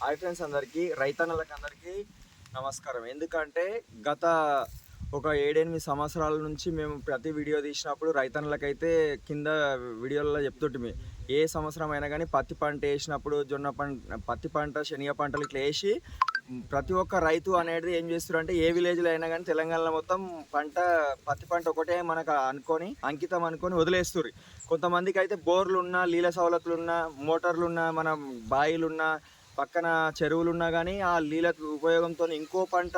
Hi friends అందరికీ రైతన్నలకు అందరికీ నమస్కారం. ఎందుకంటే గత ఒక ఏడెనిమిది సంవత్సరాల నుంచి మేము ప్రతి వీడియో తీసినప్పుడు రైతన్నలకైతే కింద వీడియోలలో చెప్తుంటిమి. ఏ సంవత్సరం అయినా కానీ పత్తి పంట వేసినప్పుడు జొన్న పంట పత్తి పంట శనగ పంటలు ఇట్లా వేసి ప్రతి ఒక్క రైతు అనేది ఏం చేస్తారు అంటే ఏ విలేజ్లో అయినా కానీ తెలంగాణలో మొత్తం పంట పత్తి పంట ఒకటే మనకు అనుకొని అంకితం అనుకొని వదిలేస్తారు కొంతమందికి అయితే బోర్లు ఉన్నా నీళ్ళ సవలతులు ఉన్నా మోటార్లు ఉన్నా మన బాయిలున్నా పక్కన చెరువులు ఉన్నా కానీ ఆ నీళ్ళకు ఉపయోగంతో ఇంకో పంట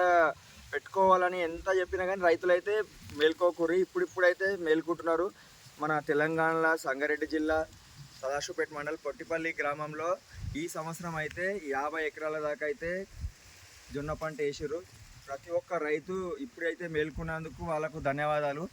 పెట్టుకోవాలని ఎంత చెప్పినా కానీ రైతులైతే మేల్కోకూరి ఇప్పుడిప్పుడైతే మేల్కుంటున్నారు. మన తెలంగాణలో సంగారెడ్డి జిల్లా సదాశివపేట మండల్ పొట్టిపల్లి గ్రామంలో ఈ సంవత్సరం అయితే యాభై ఎకరాల దాకా అయితే జొన్న పంట వేసారు ప్రతి ఒక్క రైతు ఇప్పుడైతే మేల్కొన్నందుకు వాళ్ళకు ధన్యవాదాలు.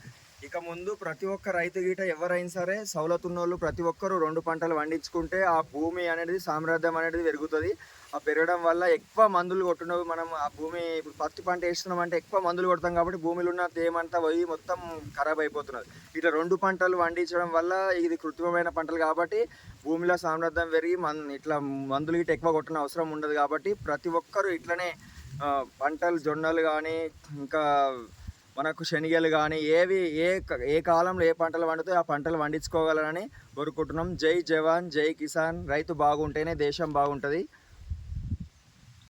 ఇక ముందు ప్రతి ఒక్క రైతు గీట ఎవరైనా సరే సౌలత్ ఉన్నోళ్ళు ప్రతి ఒక్కరు రెండు పంటలు పండించుకుంటే ఆ భూమి అనేది సామ్రాజ్యం అనేది పెరుగుతుంది. ఆ పెరగడం వల్ల ఎక్కువ మందులు కొట్టినవి మనం ఆ భూమి ఇప్పుడు పత్తి పంట వేస్తున్నాం అంటే ఎక్కువ మందులు కొడతాం కాబట్టి భూమిలో ఉన్న తేమంతా పోయి మొత్తం ఖరాబ్ అయిపోతున్నది. ఇట్లా రెండు పంటలు పండించడం వల్ల ఇది కృత్రిమమైన పంటలు కాబట్టి భూమిలో సామ్రాజ్యం పెరిగి మన ఇట్లా మందులు గిట్ట ఎక్కువ కొట్టిన అవసరం ఉండదు కాబట్టి ప్రతి ఒక్కరు ఇట్లనే పంటలు జొన్నలు కానీ ఇంకా మనకు శనగలు కానీ ఏవి ఏ క- ఏ కాలంలో ఏ పంటలు పండుతాయో ఆ పంటలు పండించుకోగలరని కోరుకుంటున్నాం. జై జవాన్ జై కిసాన్. రైతు బాగుంటేనే దేశం బాగుంటుంది.